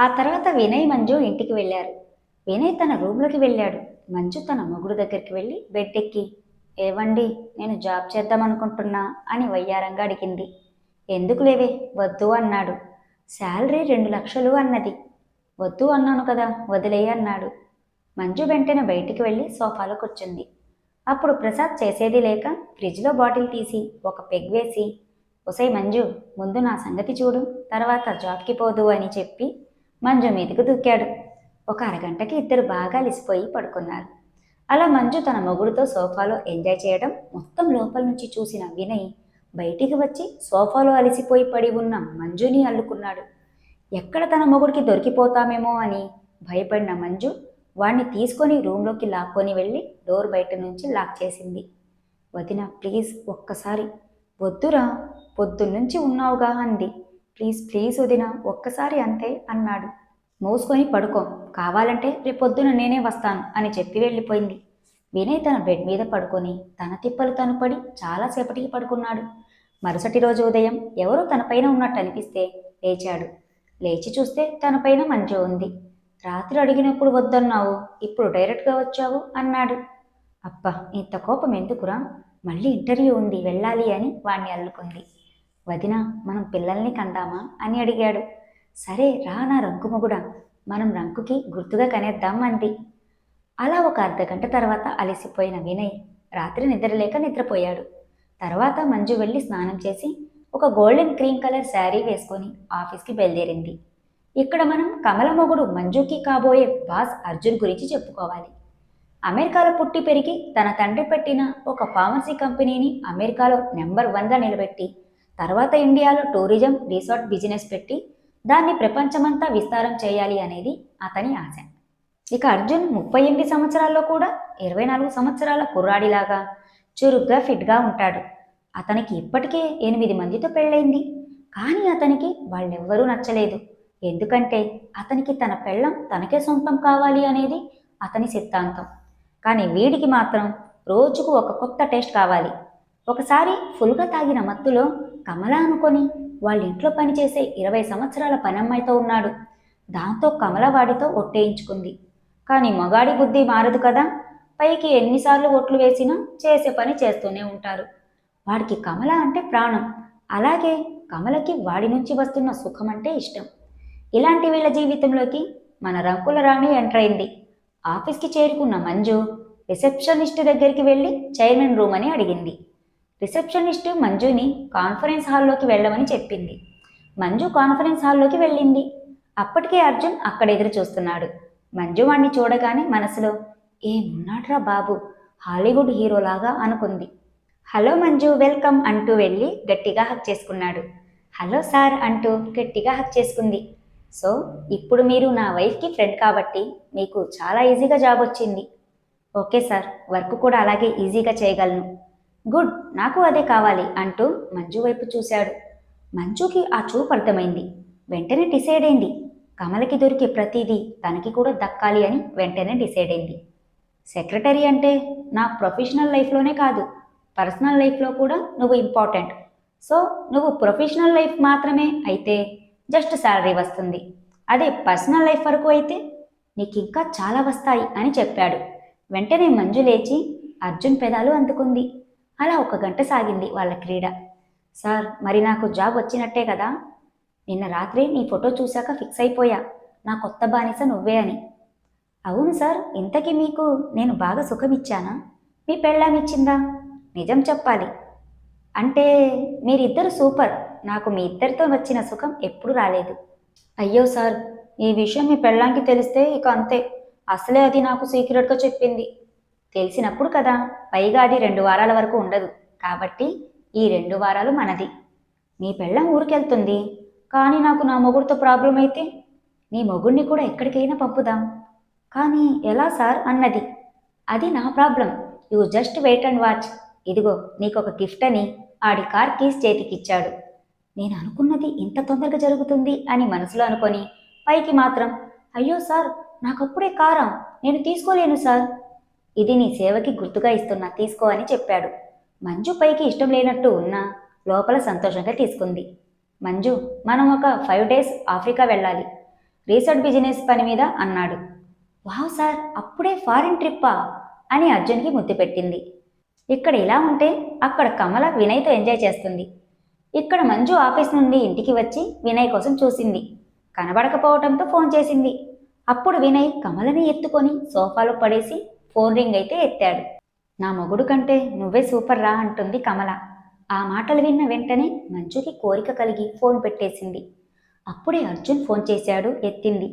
ఆ తర్వాత వినయ్ మంజు ఇంటికి వెళ్ళారు. వినయ్ తన రూమ్లోకి వెళ్ళాడు. మంజు తన మొగుడు దగ్గరికి వెళ్ళి బెడ్ ఎక్కి ఏవండి నేను జాబ్ చేద్దామనుకుంటున్నా అని వయ్యారంగా అడిగింది. ఎందుకు లేవే వద్దు అన్నాడు. శాలరీ రెండు లక్షలు అన్నది. వద్దు అన్నాను కదా వదిలే అన్నాడు. మంజు వెంటనే బయటికి వెళ్ళి సోఫాలో కూర్చుంది. అప్పుడు ప్రసాద్ చేసేది లేక ఫ్రిడ్జ్లో బాటిల్ తీసి ఒక పెగ్ వేసి ఒసై మంజు ముందు నా సంగతి చూడు తర్వాత జాబ్కి పోదు అని చెప్పి మంజు మీదకు దూకాడు. ఒక అరగంటకి ఇద్దరు బాగా అలిసిపోయి పడుకున్నారు. అలా మంజు తన మొగుడుతో సోఫాలో ఎంజాయ్ చేయడం మొత్తం లోపల నుంచి చూసిన వినయ్ బయటికి వచ్చి సోఫాలో అలిసిపోయి పడి ఉన్న మంజుని అల్లుకున్నాడు. ఎక్కడ తన మొగుడికి దొరికిపోతామేమో అని భయపడిన మంజు వాణ్ణి తీసుకొని రూమ్లోకి లాక్కొని వెళ్ళి డోర్ బయట నుంచి లాక్ చేసింది. వదిన ప్లీజ్ ఒక్కసారి వద్దురా పొద్దున్నుంచి ఉన్నావుగా అంది. ప్లీజ్ ప్లీజ్ వదిన ఒక్కసారి అంతే అన్నాడు. మోసుకొని పడుకో. కావాలంటే రేపొద్దున నేనే వస్తాను అని చెప్పి వెళ్ళిపోయింది. వినయ్ తన బెడ్ మీద పడుకొని తన తిప్పలు తను పడి చాలాసేపటికి పడుకున్నాడు. మరుసటి రోజు ఉదయం ఎవరో తనపైన ఉన్నట్టు అనిపిస్తే లేచాడు. లేచి చూస్తే తనపైన మంచి ఉంది. రాత్రి అడిగినప్పుడు వద్దన్నావు ఇప్పుడు డైరెక్ట్గా వచ్చావు అన్నాడు. అబ్బా ఇంత కోపం ఎందుకురా? మళ్ళీ ఇంటర్వ్యూ ఉంది వెళ్ళాలి అని వాణ్ణి అల్లుకుంది. వదిన మనం పిల్లల్ని కందామా? అని అడిగాడు. సరే రా నా రంకుమగుడ మనం రంకుకి గుర్తుగా కనేద్దాం అంది. అలా ఒక అర్ధగంట తర్వాత అలసిపోయిన వినయ్ రాత్రి నిద్రలేక నిద్రపోయాడు. తర్వాత మంజు వెళ్ళి స్నానం చేసి ఒక గోల్డెన్ క్రీమ్ కలర్ శారీ వేసుకొని ఆఫీస్కి బయలుదేరింది. ఇక్కడ మనం కమల మొగుడు మంజుకి కాబోయే బాస్ అర్జున్ గురించి చెప్పుకోవాలి. అమెరికాలో పుట్టి పెరిగి తన తండ్రి పెట్టిన ఒక ఫార్మసీ కంపెనీని అమెరికాలో నెంబర్ వన్గా నిలబెట్టి తర్వాత ఇండియాలో టూరిజం రిసార్ట్ బిజినెస్ పెట్టి దాన్ని ప్రపంచమంతా విస్తారం చేయాలి అనేది అతని ఆశ. ఇక అర్జున్ ముప్పై ఎనిమిది సంవత్సరాల్లో కూడా ఇరవై నాలుగు సంవత్సరాల కుర్రాడిలాగా చురుగ్గా ఫిట్గా ఉంటాడు. అతనికి ఇప్పటికే ఎనిమిది మందితో పెళ్ళైంది. కానీ అతనికి వాళ్ళెవ్వరూ నచ్చలేదు. ఎందుకంటే అతనికి తన పెళ్ళం తనకే సొంతం కావాలి అనేది అతని సిద్ధాంతం. కానీ వీడికి మాత్రం రోజుకు ఒక కొత్త టేస్ట్ కావాలి. ఒకసారి ఫుల్గా తాగిన మత్తులో కమల అనుకొని వాళ్ళ ఇంట్లో పనిచేసే ఇరవై సంవత్సరాల పనమ్మాయితో ఉన్నాడు. దాంతో కమల వాడితో ఒట్టేయించుకుంది. కానీ మగాడి బుద్ధి మారదు కదా. పైకి ఎన్నిసార్లు ఓట్లు వేసినా చేసే పని చేస్తూనే ఉంటారు. వాడికి కమల అంటే ప్రాణం. అలాగే కమలకి వాడి నుంచి వస్తున్న సుఖం అంటే ఇష్టం. ఇలాంటి వీళ్ళ జీవితంలోకి మన రంకుల రాణి ఎంటర్ అయింది. ఆఫీస్కి చేరుకున్న మంజు రిసెప్షనిస్ట్ దగ్గరికి వెళ్ళి చైర్మన్ రూమ్ అని అడిగింది. రిసెప్షనిస్ట్ మంజుని కాన్ఫరెన్స్ హాల్లోకి వెళ్ళమని చెప్పింది. మంజు కాన్ఫరెన్స్ హాల్లోకి వెళ్ళింది. అప్పటికే అర్జున్ అక్కడ ఎదురు చూస్తున్నాడు. మంజు వాణ్ణి చూడగానే మనసులో ఏమున్నాడ్రా బాబు? హాలీవుడ్ హీరోలాగా అనుకుంది. హలో మంజు వెల్కమ్ అంటూ వెళ్ళి గట్టిగా హక్ చేసుకున్నాడు. హలో సార్ అంటూ గట్టిగా హక్ చేసుకుంది. సో ఇప్పుడు మీరు నా వైఫ్కి ఫ్రెండ్ కాబట్టి మీకు చాలా ఈజీగా జాబ్ వచ్చింది. ఓకే సార్ వర్క్ కూడా అలాగే ఈజీగా చేయగలను. గుడ్ నాకు అదే కావాలి అంటూ మంజు వైపు చూశాడు. మంజుకి ఆ చూపు అర్థమైంది. వెంటనే డిసైడ్ అయింది. కమలకి దొరికే ప్రతిదీ తనకి కూడా దక్కాలి అని వెంటనే డిసైడ్ అయింది. సెక్రటరీ అంటే నా ప్రొఫెషనల్ లైఫ్లోనే కాదు పర్సనల్ లైఫ్లో కూడా నువ్వు ఇంపార్టెంట్. సో నువ్వు ప్రొఫెషనల్ లైఫ్ మాత్రమే అయితే జస్ట్ శాలరీ వస్తుంది. అదే పర్సనల్ లైఫ్ వరకు అయితే నీకు ఇంకా చాలా వస్తాయి అని చెప్పాడు. వెంటనే మంజు లేచి అర్జున్ పెదాలు అందుకుంది. అలా ఒక గంట సాగింది వాళ్ళ క్రీడ. సార్ మరి నాకు జాబ్ వచ్చినట్టే కదా. నిన్న రాత్రి నీ ఫోటో చూశాక ఫిక్స్ అయిపోయా. నా కొత్త బానిస నువ్వే అని. అవును సార్ ఇంతకీ మీకు నేను బాగా సుఖమిచ్చానా? మీ పెళ్ళామిచ్చిందా? నిజం చెప్పాలి. అంటే మీరిద్దరు సూపర్. నాకు మీ ఇద్దరితో వచ్చిన సుఖం ఎప్పుడు రాలేదు. అయ్యో సార్ ఈ విషయం మీ పెళ్ళాంకి తెలిస్తే ఇక అంతే. అసలే అది నాకు సీక్రెట్గా చెప్పింది. తెలిసినప్పుడు కదా పైగా అది రెండు వారాల వరకు ఉండదు. కాబట్టి ఈ రెండు వారాలు మనది. మీ పెళ్ళం ఊరికెళ్తుంది. కానీ నాకు నా మొగుడితో ప్రాబ్లం అయితే నీ మొగుడిని కూడా ఎక్కడికైనా పంపుదాం. కానీ ఎలా సార్ అన్నది. అది నా problem. You just wait and watch. ఇదిగో నీకొక గిఫ్ట్ అని ఆడి కార్ కీస్ చేతికిచ్చాడు. నేను అనుకున్నది ఇంత తొందరగా జరుగుతుంది అని మనసులో అనుకొని పైకి మాత్రం అయ్యో సార్ నాకప్పుడే కారా. నేను తీసుకోలేను సార్. ఇది నీ సేవకి గుర్తుగా ఇస్తున్నా తీసుకో అని చెప్పాడు. మంజు పైకి ఇష్టం లేనట్టు ఉన్నా లోపల సంతోషంగా తీసుకుంది. మంజు మనం ఒక ఫైవ్ డేస్ ఆఫ్రికా వెళ్ళాలి. రీసెర్చ్ బిజినెస్ పని మీద అన్నాడు. వావ్ సార్ అప్పుడే ఫారిన్ ట్రిప్పా? అని అర్జున్కి ముద్దు పెట్టింది. ఇక్కడ ఇలా ఉంటే అక్కడ కమల వినయ్తో ఎంజాయ్ చేస్తుంది. ఇక్కడ మంజు ఆఫీస్ నుండి ఇంటికి వచ్చి వినయ్ కోసం చూసింది. కనబడకపోవటంతో ఫోన్ చేసింది. అప్పుడు వినయ్ కమలని ఎత్తుకొని సోఫాలో పడేసి ఫోన్ రింగ్ అయితే ఎత్తాడు. నా మొగుడు కంటే నువ్వే సూపర్ రా అంటుంది కమల. ఆ మాటలు విన్న వెంటనే మంజుకి కోరిక కలిగి ఫోన్ పెట్టేసింది. అప్పుడే అర్జున్ ఫోన్ చేశాడు ఎత్తింది.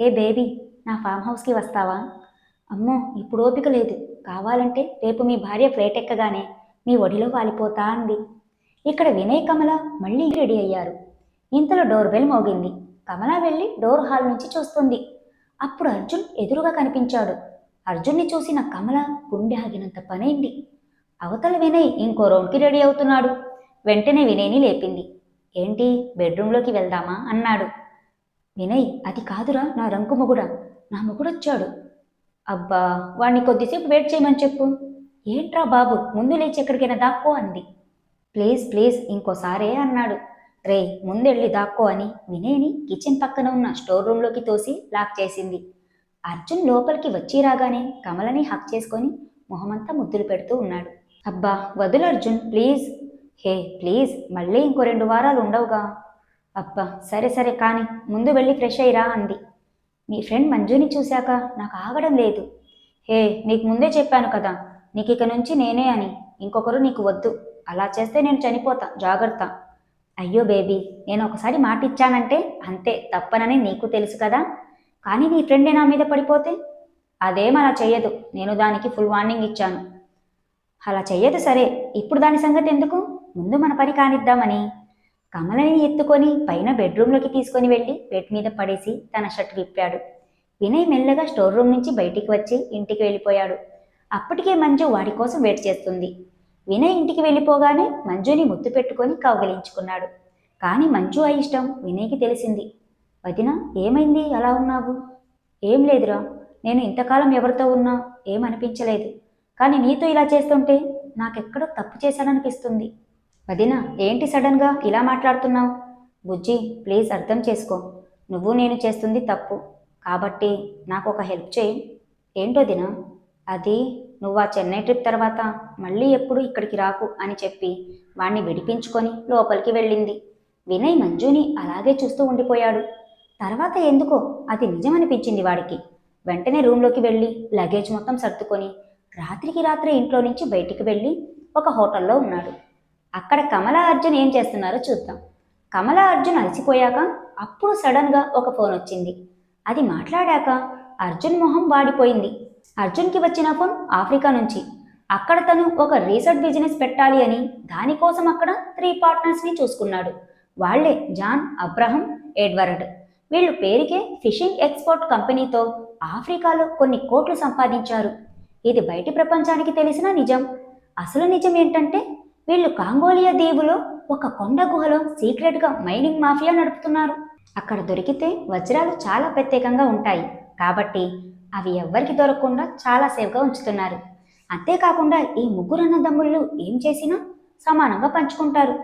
హే బేబీ నా ఫామ్ హౌస్కి వస్తావా? అమ్మో ఇప్పుడు ఓపిక లేదు. కావాలంటే రేపు మీ భార్య ఫ్లైట్ ఎక్కగానే మీ ఒడిలో వాలిపోతా అంది. ఇక్కడ వినయ్ కమల మళ్ళీ రెడీ అయ్యారు. ఇంతలో డోర్ బెల్ మోగింది. కమల వెళ్ళి డోర్ హాల్ నుంచి చూస్తుంది. అప్పుడు అర్జున్ ఎదురుగా కనిపించాడు. అర్జున్ని చూసిన కమల గుండె ఆగినంత పనైంది. అవతల వినయ్ ఇంకో రౌండ్కి రెడీ అవుతున్నాడు. వెంటనే వినయ్ని లేపింది. ఏంటి బెడ్రూమ్లోకి వెళ్దామా? అన్నాడు. వినయ్ అది కాదురా నా రంకు మొగుడా. నా మొగుడొచ్చాడు. అబ్బా వాణ్ణి కొద్దిసేపు వెయిట్ చేయమని చెప్పు. ఏంట్రా బాబు ముందు లేచి ఎక్కడికైనా దాక్కో అంది. ప్లీజ్ ప్లీజ్ ఇంకోసారే అన్నాడు. రే ముందెళ్ళి దాక్కో అని వినయ్ని కిచెన్ పక్కన ఉన్న స్టోర్ రూమ్లోకి తోసి లాక్ చేసింది. అర్జున్ లోపలికి వచ్చి రాగానే కమలని హక్ చేసుకొని మొహమంతా ముద్దులు పెడుతూ ఉన్నాడు. అబ్బా వదులు అర్జున్ ప్లీజ్. హే ప్లీజ్ మళ్ళీ ఇంకో రెండు వారాలు ఉండవుగా. అబ్బా సరే సరే కానీ ముందు వెళ్ళి ఫ్రెష్ అయ్యిరా అంది. మీ ఫ్రెండ్ మంజుని చూశాక నాకు ఆగడం లేదు. హే నీకు ముందే చెప్పాను కదా నీకు ఇక నుంచి నేనే అని. ఇంకొకరు నీకు వద్దు. అలా చేస్తే నేను చనిపోతా జాగ్రత్త. అయ్యో బేబీ నేను ఒకసారి మాట ఇచ్చానంటే అంతే తప్పనని నీకు తెలుసు కదా. కానీ నీ ఫ్రెండే నా మీద పడిపోతే? అదేం అలా చెయ్యదు. నేను దానికి ఫుల్ వార్నింగ్ ఇచ్చాను. అలా చెయ్యదు సరే. ఇప్పుడు దాని సంగతి ఎందుకు? ముందు మన పని కానిద్దామని. కమలని ఎత్తుకొని పైన బెడ్రూమ్లోకి తీసుకొని వెళ్ళి బెడ్ మీద పడేసి తన షర్ట్ విప్పాడు. వినయ్ మెల్లగా స్టోర్ రూమ్ నుంచి బయటికి వచ్చి ఇంటికి వెళ్ళిపోయాడు. అప్పటికే మంజు వాడి కోసం వెయిట్ చేస్తుంది. వినయ్ ఇంటికి వెళ్ళిపోగానే మంజుని ముద్దు పెట్టుకొని కౌగలించుకున్నాడు. కానీ మంజు ఆ ఇష్టం వినయ్కి తెలిసింది. వదిన ఏమైంది? అలా ఉన్నావు? ఏం లేదురా. నేను ఇంతకాలం ఎవరితో ఉన్నా ఏమనిపించలేదు కానీ నీతో ఇలా చేస్తుంటే నాకెక్కడో తప్పు చేశాననిపిస్తుంది. వదిన ఏంటి సడన్గా ఇలా మాట్లాడుతున్నావు? బుజ్జి ప్లీజ్ అర్థం చేసుకో. నువ్వు నేను చేస్తుంది తప్పు. కాబట్టి నాకు ఒక హెల్ప్ చేయి. ఏంటో దిన అది నువ్వు ఆ చెన్నై ట్రిప్ తర్వాత మళ్ళీ ఎప్పుడు ఇక్కడికి రాకు అని చెప్పి వాణ్ణి విడిపించుకొని లోపలికి వెళ్ళింది. వినయ్ మంజుని అలాగే చూస్తూ ఉండిపోయాడు. తర్వాత ఎందుకో అది నిజమనిపించింది వాడికి. వెంటనే రూమ్లోకి వెళ్ళి లగేజ్ మొత్తం సర్దుకొని రాత్రికి రాత్రి ఇంట్లో నుంచి బయటికి వెళ్ళి ఒక హోటల్లో ఉన్నాడు. అక్కడ కమలా అర్జున్ ఏం చేస్తున్నారో చూద్దాం. కమలా అర్జున్ అలసిపోయాక అప్పుడు సడన్గా ఒక ఫోన్ వచ్చింది. అది మాట్లాడాక అర్జున్ మొహం వాడిపోయింది. అర్జున్కి వచ్చిన ఫోన్ ఆఫ్రికా నుంచి. అక్కడ తను ఒక రీసెర్చ్ బిజినెస్ పెట్టాలి అని దానికోసం అక్కడ త్రీ పార్ట్నర్స్ని చూసుకున్నాడు. వాళ్ళే జాన్ అబ్రహం ఎడ్వర్డ్. వీళ్ళు పేరుకే ఫిషింగ్ ఎక్స్పోర్ట్ కంపెనీతో ఆఫ్రికాలో కొన్ని కోట్లు సంపాదించారు. ఇది బయటి ప్రపంచానికి తెలిసిన నిజం. అసలు నిజం ఏంటంటే వీళ్ళు కాంగోలియా దీవులో ఒక కొండ గుహలో సీక్రెట్గా మైనింగ్ మాఫియా నడుపుతున్నారు. అక్కడ దొరికితే వజ్రాలు చాలా ప్రత్యేకంగా ఉంటాయి. కాబట్టి అవి ఎవ్వరికి దొరకకుండా చాలా సేఫ్గా ఉంచుతున్నారు. అంతేకాకుండా ఈ ముగ్గురు అన్నదమ్ముళ్ళు ఏం చేసినా సమానంగా పంచుకుంటారు.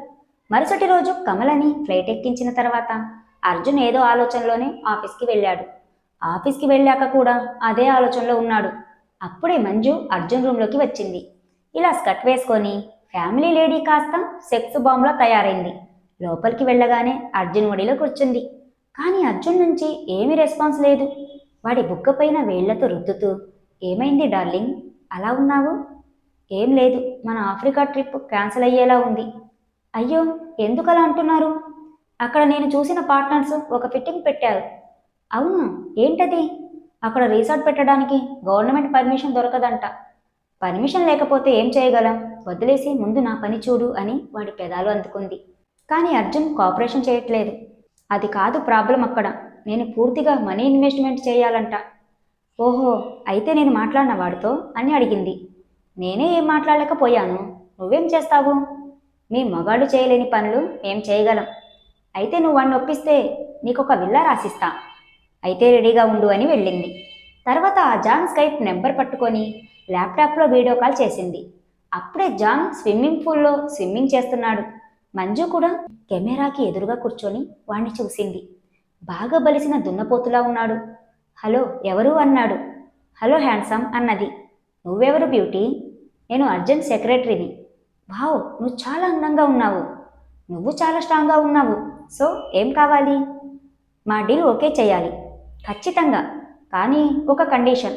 మరుసటి రోజు కమలని ఫ్లైట్ ఎక్కించిన తర్వాత అర్జున్ ఏదో ఆలోచనలోనే ఆఫీస్కి వెళ్ళాడు. ఆఫీస్కి వెళ్ళాక కూడా అదే ఆలోచనలో ఉన్నాడు. అప్పుడే మంజు అర్జున్ రూమ్లోకి వచ్చింది. ఇలా స్కర్ట్ వేసుకొని ఫ్యామిలీ లేడీ కాస్త సెక్స్ బాంబ్లా తయారైంది. లోపలికి వెళ్ళగానే అర్జున్ ఒడిలో కూర్చుంది. కానీ అర్జున్ నుంచి ఏమీ రెస్పాన్స్ లేదు. వాడి బుక్కపైన పైన వేళ్ళతో రుద్దుతూ ఏమైంది డార్లింగ్? అలా ఉన్నావు? ఏం లేదు. మన ఆఫ్రికా ట్రిప్ క్యాన్సిల్ అయ్యేలా ఉంది. అయ్యో ఎందుకలా అంటున్నారు? అక్కడ నేను చూసిన పార్ట్నర్స్ ఒక ఫిట్టింగ్ పెట్టారు. అవునా ఏంటది? అక్కడ రిసార్ట్ పెట్టడానికి గవర్నమెంట్ పర్మిషన్ దొరకదంట. పర్మిషన్ లేకపోతే ఏం చేయగలం? వదిలేసి ముందు నా పని చూడు అని వాడి పెదాలు అందుకుంది. కానీ అర్జున్ కోఆపరేషన్ చేయట్లేదు. అది కాదు ప్రాబ్లం అక్కడ. నేను పూర్తిగా మనీ ఇన్వెస్ట్మెంట్ చేయాలంట. ఓహో అయితే నేను మాట్లాడిన వాడితో అని అడిగింది. నేనే ఏం మాట్లాడలేకపోయాను. నువ్వేం చేస్తావు? మీ మగాళ్ళు చేయలేని పనులు మేం చేయగలం. అయితే నువ్వు వాడిని ఒప్పిస్తే నీకొక విల్లా రాసిస్తా. అయితే రెడీగా ఉండు అని వెళ్ళింది. తర్వాత ఆ జాన్ స్కైప్ నెంబర్ పట్టుకొని ల్యాప్టాప్లో వీడియో కాల్ చేసింది. అప్పుడే జాన్ స్విమ్మింగ్ పూల్లో స్విమ్మింగ్ చేస్తున్నాడు. మంజు కూడా కెమెరాకి ఎదురుగా కూర్చొని వాణ్ణి చూసింది. బాగా బలిసిన దున్నపోతులా ఉన్నాడు. హలో ఎవరు? అన్నాడు. హలో హ్యాండ్సమ్ అన్నది. నువ్వెవరు బ్యూటీ? నేను అర్జెంట్ సెక్రటరీని. వావ్ నువ్వు చాలా అందంగా ఉన్నావు. నువ్వు చాలా స్ట్రాంగ్గా ఉన్నావు. సో ఏం కావాలి? మా డీల్ ఓకే చేయాలి. ఖచ్చితంగా. కానీ ఒక కండిషన్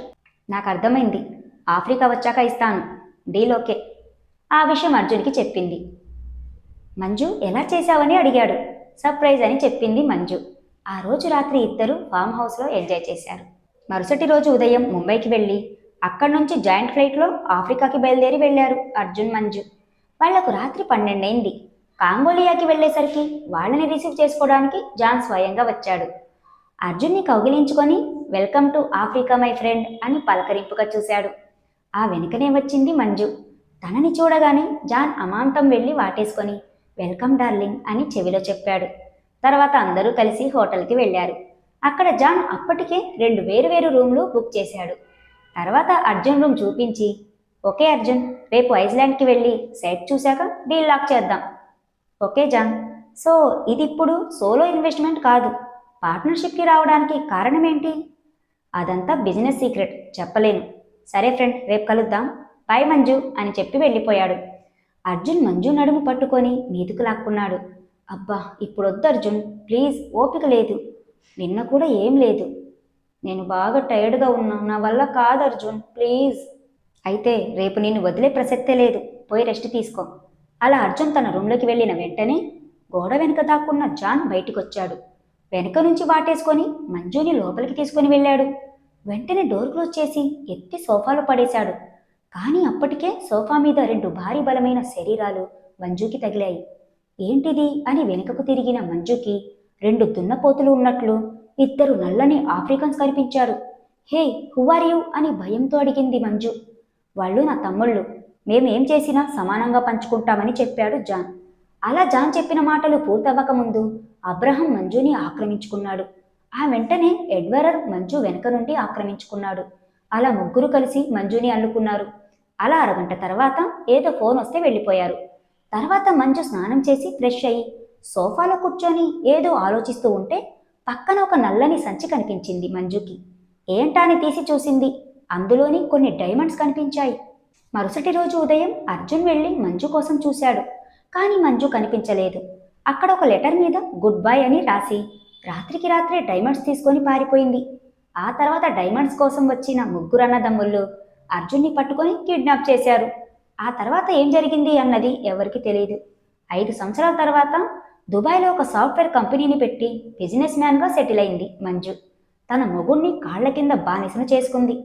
నాకు అర్థమైంది. ఆఫ్రికా వచ్చాక ఇస్తాను. డీల్ ఓకే ఆ విషయం అర్జున్కి చెప్పింది. మంజు ఎలా చేశావని అడిగాడు. సర్ప్రైజ్ అని చెప్పింది మంజు. ఆ రోజు రాత్రి ఇద్దరు ఫామ్ హౌస్లో ఎంజాయ్ చేశారు. మరుసటి రోజు ఉదయం ముంబైకి వెళ్ళి అక్కడి నుంచి జాయింట్ ఫ్లైట్లో ఆఫ్రికాకి బయలుదేరి వెళ్ళారు అర్జున్ మంజు. వాళ్ళకు రాత్రి పన్నెండైంది. కాంగోలియాకి వెళ్ళేసరికి వాళ్ళని రిసీవ్ చేసుకోవడానికి జాన్ స్వయంగా వచ్చాడు. అర్జున్ని కౌగిలించుకొని welcome to Africa my friend అని పలకరింపుగా చూశాడు. ఆ వెనుకనే వచ్చింది మంజు. తనని చూడగానే జాన్ అమాంతం వెళ్ళి వాటేసుకొని వెల్కమ్ డార్లింగ్ అని చెవిలో చెప్పాడు. తర్వాత అందరూ కలిసి హోటల్కి వెళ్ళారు. అక్కడ జాన్ అప్పటికే రెండు వేరువేరు రూమ్లు బుక్ చేశాడు. తర్వాత అర్జున్ రూమ్ చూపించి ఓకే అర్జున్ రేపు ఐస్లాండ్కి వెళ్ళి సైట్ చూశాక డీల్ లాక్ చేద్దాం. Okay John. సో ఇది ఇప్పుడు సోలో ఇన్వెస్ట్మెంట్ కాదు. పార్ట్నర్షిప్కి రావడానికి కారణం ఏంటి అదంతా బిజినెస్ సీక్రెట్. చెప్పలేను. సరే ఫ్రెండ్ రేపు కలుద్దాం. బాయ్ మంజు అని చెప్పి వెళ్ళిపోయాడు. అర్జున్ మంజు నడుము పట్టుకొని మీదుకు లాక్కున్నాడు. అబ్బా ఇప్పుడు వద్దు అర్జున్. ప్లీజ్ ఓపిక లేదు. నిన్న కూడా ఏం లేదు. నేను బాగా టైర్డ్గా ఉన్నా నా వల్ల కాదు అర్జున్. ప్లీజ్. అయితే రేపు నిన్ను వదిలే ప్రసక్తే లేదు. పోయి రెస్ట్ తీసుకో. అలా అర్జున్ తన రూమ్లోకి వెళ్ళిన వెంటనే గోడ వెనుక దాక్కున్న జాన్ బయటికొచ్చాడు. వెనుక నుంచి వాటేసుకొని మంజుని లోపలికి తీసుకొని వెళ్ళాడు. వెంటనే డోర్ క్లోజ్ చేసి ఎత్తి సోఫాలో పడేశాడు. కానీ అప్పటికే సోఫా మీద రెండు భారీ బలమైన శరీరాలు మంజుకి తగిలాయి. ఏంటిది అని వెనుకకు తిరిగిన మంజుకి రెండు దున్నపోతులు ఉన్నట్లు ఇద్దరు నల్లని ఆఫ్రికన్స్ కనిపించారు. హే ఆర్ అని భయంతో అడిగింది మంజు. వాళ్ళు నా తమ్ముళ్ళు. మేమేం చేసినా సమానంగా పంచుకుంటామని చెప్పాడు జాన్. అలా జాన్ చెప్పిన మాటలు పూర్తవ్వకముందు అబ్రహం మంజుని ఆక్రమించుకున్నాడు. ఆ వెంటనే ఎడ్వరర్ మంజు వెనక నుండి ఆక్రమించుకున్నాడు. అలా ముగ్గురు కలిసి మంజుని అల్లుకున్నారు. అలా అరగంట తర్వాత ఏదో ఫోన్ వస్తే వెళ్ళిపోయారు. తర్వాత మంజు స్నానం చేసి ఫ్రెష్ అయ్యి సోఫాలో కూర్చొని ఏదో ఆలోచిస్తూ ఉంటే పక్కన ఒక నల్లని సంచి కనిపించింది మంజుకి. ఏంటా అని తీసి చూసింది. అందులోని కొన్ని డైమండ్స్ కనిపించాయి. మరుసటి రోజు ఉదయం అర్జున్ వెళ్ళి మంజు కోసం చూశాడు. కానీ మంజు కనిపించలేదు. అక్కడ ఒక లెటర్ మీద గుడ్ బై అని రాసి రాత్రికి రాత్రే డైమండ్స్ తీసుకొని పారిపోయింది. ఆ తర్వాత డైమండ్స్ కోసం వచ్చిన ముగ్గురు అన్నదమ్ముళ్ళు అర్జున్ని పట్టుకొని కిడ్నాప్ చేశారు. ఆ తర్వాత ఏం జరిగింది అన్నది ఎవరికి తెలియదు ఐదు సంవత్సరాల తర్వాత దుబాయ్లో ఒక సాఫ్ట్వేర్ కంపెనీని పెట్టి బిజినెస్ మ్యాన్గా సెటిల్ అయింది మంజు. తన మొగుణ్ణి కాళ్ళ కింద బానిసను చేసుకుంది.